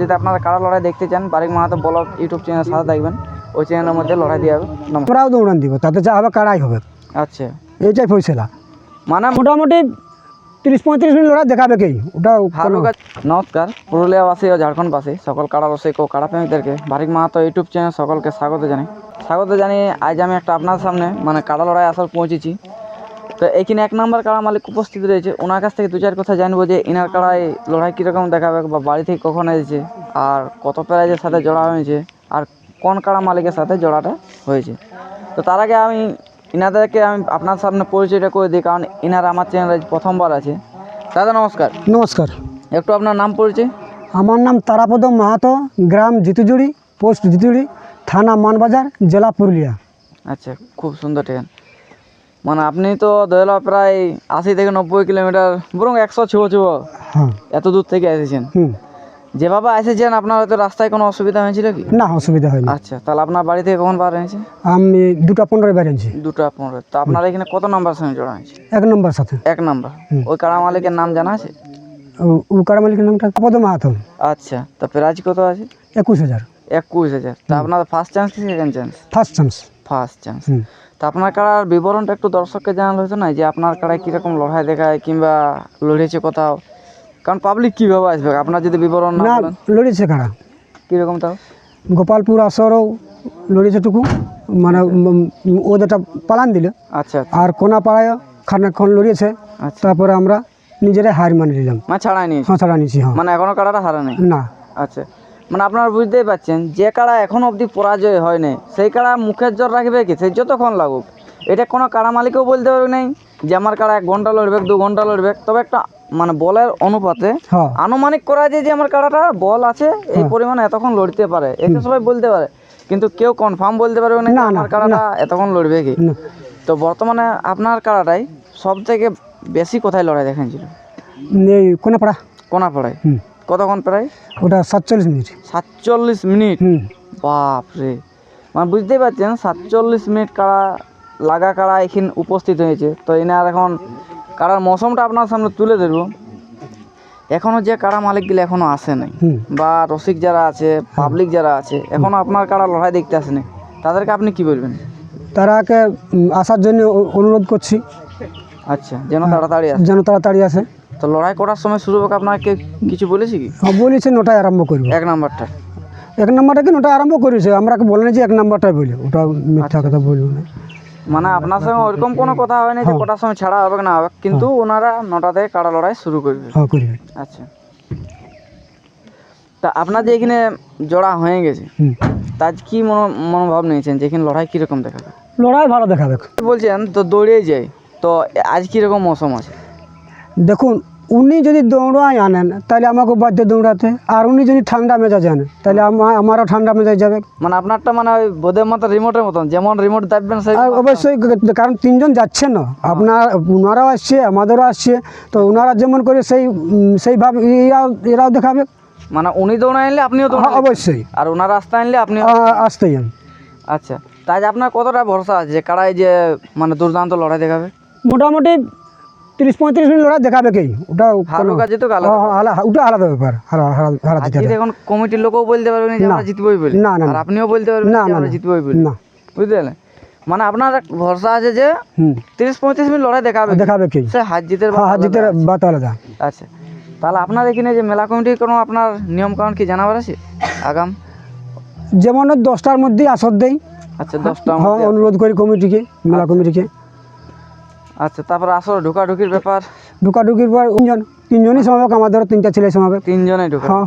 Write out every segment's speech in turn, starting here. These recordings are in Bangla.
যদি আপনারা কারা লড়াই দেখতে চান Barik Mahato blog YouTube channel সাথে দেখবেন ওই চ্যানেলের মধ্যে লড়াই দিয়ে হবে। আমরাও দৌড়ান দিব তাতে যা হবে কারাই হবে। আচ্ছা। এইটাই ফয়সলা। মানে মোটামুটি তিরিশ পঁয়ত্রিশ মিনিট লড়াই দেখাবে কি? ওটা নমস্কার। পুরুলিয়াবাসী ও ঝাড়খণ্ডবাসী সকল কাড়া রসিক ও কাড়া প্রেমিকদেরকে বারিক মাহাতো ইউটিউব চ্যানেল সকলকে স্বাগত জানাই। স্বাগত জানিয়ে আজ আমি একটা আপনার সামনে মানে কাড়া লড়াই আসার পৌঁছেছি। তো এইখানে এক নম্বর কাড়া মালিক উপস্থিত রয়েছে। ওনার কাছ থেকে দু চার কথা জানব যে ইনার কাড়ায় লড়াই কীরকম দেখাবে বা বাড়ি থেকে কখন এসেছে আর কত প্রাইজের সাথে জোড়া হয়েছে আর কোন কাড়া মালিকের সাথে জোড়াটা হয়েছে। তো তার আগে আমি ইনাদেরকে আমি আপনার সামনে পরিচয়টা করে দিই কারণ ইনার আমার চ্যানেলে প্রথমবার আছে। দাদা নমস্কার। নমস্কার। একটু আপনার নাম পরিচয়? আমার নাম তারাপদ মাহাতো গ্রাম জিতুজুড়ি পোস্ট জিতুজুড়ি থানা মানবাজার জেলা পুরুলিয়া। আচ্ছা খুব সুন্দর ঠিকান মানে আপনি তো ধরল প্রায় আশি থেকে নব্বই কিলোমিটার বরং একশো ছোঁয়া ছোঁয়া হ্যাঁ। এত দূর থেকে এসেছেন। যেভাবে এসেছেন আপনার হয়তো রাস্তায় কোনো অসুবিধা হয়েছিল কি? না অসুবিধা হয়নি। আচ্ছা তাহলে আপনার বাড়ি থেকে কখন বার হয়েছে? আমি দুটা পনেরো হয়েছি। দুটো পনেরো। তো আপনার এখানে কত নাম্বার সঙ্গে জোড়া হয়েছে? এক নম্বর সাথে। এক নাম্বার। ওই কাড়া মালিকের নাম জানা আছে? ও- কারা মালিকের নামটা তারাপদ মাহাতো। আচ্ছা তো প্রাইজ কত আছে? একুশ হাজার। একুশ হাজার। তা আপনার ফার্স্ট চান্স কি second chance first chance first chance তা আপনার কাড়ার বিবরণটা একটু দর্শককে জানানো হতো না যে আপনার কাড়ায় কীরকম লড়াই দেখায় কিংবা লড়েছে কোথাও? কারণ পাবলিক কীভাবে আসবে? আপনার যদি বিবরণ না লড়িয়েছে কারা কীরকম তাও? গোপালপুর আসরও লড়িয়েছে টুকু মানে উম, ওদেরটা পালান দিল। আচ্ছা আর কোনা কোনাপাড়ায় খানিকক্ষণ লড়িয়েছে আচ্ছা। তারপরে আমরা নিজেরাই হার মানে নিলাম। ছাড়াই নিয়েছি হ্যাঁ ছাড়া নিয়েছি হ্যাঁ। মানে এখনও কাড়াটা হারা নেই? না। আচ্ছা। মানে আপনারা বুঝতেই পারছেন যে কাড়া এখন অবধি পরাজয় হয়নি সেই কাড়া মুখের জোর রাখবে কি? সেই যতক্ষণ লাগুক। এটা কোনো কাড়া মালিকও বলতে পারবে নাই যে আমার কাড়া এক ঘণ্টা লড়বে দু ঘণ্টা লড়বে। তবে একটা মানে বলের অনুপাতে হ্যাঁ। আনুমানিক করা যায় যে আমার কাড়াটা বল আছে এই পরিমাণে এতক্ষণ লড়তে পারে। এটা সবাই বলতে পারে। কিন্তু কেউ কনফার্ম বলতে পারবে না আমার কাড়াটা এতক্ষণ লড়বে কি? তো বর্তমানে আপনার কাড়াটাই সব থেকে বেশি কোথায় লড়াই দেখাচ্ছিল কোনাপাড়া। কোনাপাড়ায়। কতক্ষণ প্রায়? ওটা সাতচল্লিশ মিনিট। সাতচল্লিশ মিনিট? হুম। বাপ রে মানে বুঝতেই পারছেন সাতচল্লিশ মিনিট কারা লাগা কারা এখানে উপস্থিত হয়েছে। তো এনার এখন কাড়ার মৌসুমটা আপনার সামনে তুলে ধরবো। এখনও যে কারা মালিকগুলো এখনও আসে নাই বা রসিক যারা আছে পাবলিক যারা আছে এখনও আপনার কারা লড়াই দেখতে আসেনি তাদেরকে আপনি কি বলবেন? তারাকে আসার জন্য অনুরোধ করছি। আচ্ছা যেন তাড়াতাড়ি আসে। যেন তাড়াতাড়ি আসে। তো লড়াই করার সময় শুরু হোক আপনাকে কিছু বলেছি কি? হ্যাঁ, বলেছে নটায় আরম্ভ করব। এক নাম্বারটা। এক নম্বরটা কি নটায় আরম্ভ করেছে? আমরা বলে যে এক নম্বরটাই বলি। ওটা মিথ্যা কথা বলব না। মানে আপনার সঙ্গে ওরকম কোনো কথা হয়নি যে কটার সময় ছাড়া হবে না হবে কিন্তু ওনারা নটা থেকে কাড়া লড়াই শুরু করবে? হ্যাঁ করবে আচ্ছা। তা আপনার যে এখানে জোড়া হয়ে গেছে তা কি মনো- মনোভাব নিয়েছেন যে এখানে লড়াই কীরকম দেখাবে? লড়াই ভালো দেখাবে। বলছেন তো দৌড়েই যাই তো আজ কীরকম মৌসুম আছে? দেখুন উনি যদি দৌড়ায় আনেন তাহলে আমাকে বাধ্য দৌড়াতে। আর উনি যদি ঠান্ডা মেজাজ আনেন তাহলে আমারও ঠান্ডা মেজাজ যাবে। মানে আপনারটা মানে ওই বোধের মতো রিমোটের মতন যেমন রিমোট আর অবশ্যই কারণ তিনজন যাচ্ছে না। আপনার ওনারাও আসছে আমাদেরও আসছে তো ওনারা যেমন করে সেই সেইভাবে এরাও এরাও দেখাবে। মানে উনি দৌড়ে আনলে আপনিও হ্যাঁ, দৌড়ান অবশ্যই। আর ওনার রাস্তা আনলে আপনিও আ- আসতেই আচ্ছা তাই আপনার কতটা ভরসা আছে যে কারাই যে মানে দুর্দান্ত লড়াই দেখাবে? মোটামুটি তিরিশ পঁয়ত্রিশ মিনিট লড়াই দেখাবে কি? ওটা হ্যাঁ, হ্যাঁ, আলাদা- ওটা আলাদা ব্যাপার এখন কমিটির লোকও বলতে পারবেন যে আমরা জিতবই বলে। না, না, আর আপনিও বলতে পারবেন না না আমরা না। জিতবই বলে। না। বুঝতে পারলেন? মানে আপনার ভরসা আছে যে তিরিশ পঁয়ত্রিশ মিনিট লড়াই দেখাবে দেখাবে কি? সে হাত জিতের হ্যাঁ ব্যাপার জিতের। বাত আলাদা আচ্ছা। তাহলে আপনার এখানে যে মেলা কমিটির কোনো আপনার নিয়ম কানুন কি জানাবার আছে? আগাম? যেমন দশটার মধ্যেই আসর দেই। আচ্ছা দশটা হ্যাঁ অনুরোধ করি কমিটিকে মেলা কমিটিকে। আচ্ছা তারপর আসলে ঢোকাঢুকির ব্যাপার? ঢুকাঢুকির পর তিনজন তিনজনই সমাবেক আমাদেরও তিনটা ছেলে সমাবেক তিনজনে ঢোকা হ্যাঁ।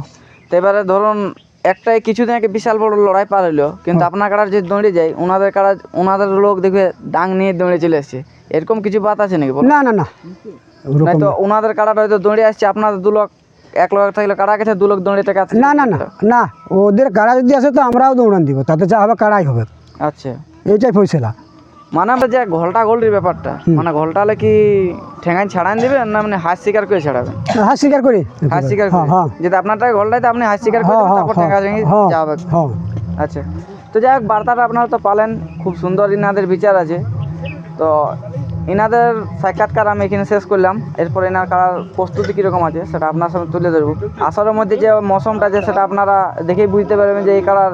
তো এবারে ধরুন একটাই কিছুদিন আগে বিশাল বড় লড়াই পার হইল কিন্তু আপনার কাড়ার যে দৌড়ে যায় ওনাদের কাড়া ওনাদের লোক দেখবে ডাং নিয়ে দৌড়ে চলে আসছে। এরকম কিছু বাত আছে নাকি বলো? না না না। ওরকম তো ওনাদের কাড়াটা হয়তো দৌড়ে আসছে আপনাদের দু লোক এক লোক থাকলে কাড়া গেছে দু লোক দৌড়ে থেকে আসছে না না না না ওদের কাড়া যদি আসে তো আমরাও দৌড়ান দিব তাতে যা হবে কাড়াই হবে। আচ্ছা। এইটাই ফয়সলা। মানে আমরা যে ঘোলটা গোলটির ব্যাপারটা মানে ঘোলটা হলে কি ঠেঙাই ছাড়ান দিবেন না মানে হাত শিকার করে ছাড়াবেন? হাত স্বীকার করি। হাত শিকার হ্যাঁ করে। হ্যাঁ। যদি আপনারটা ঘোলটাই তো আপনি হাত শিকার করে হ্যাঁ হ্যাঁ তারপর ঠেঙা ঠেঙি হ্যাঁ যাবে হ্যাঁ। আচ্ছা তো যাই হোক বার্তাটা আপনারা তো পালেন খুব সুন্দর ইনাদের বিচার আছে। তো এনাদের সাক্ষাৎকার আমি এখানে শেষ করলাম। এরপর এনার কাড়ার প্রস্তুতি কীরকম আছে সেটা আপনার সামনে তুলে ধরবো। আসরের মধ্যে যে মৌসুমটা আছে সেটা আপনারা দেখেই বুঝতে পারবেন যে এই কাড়ার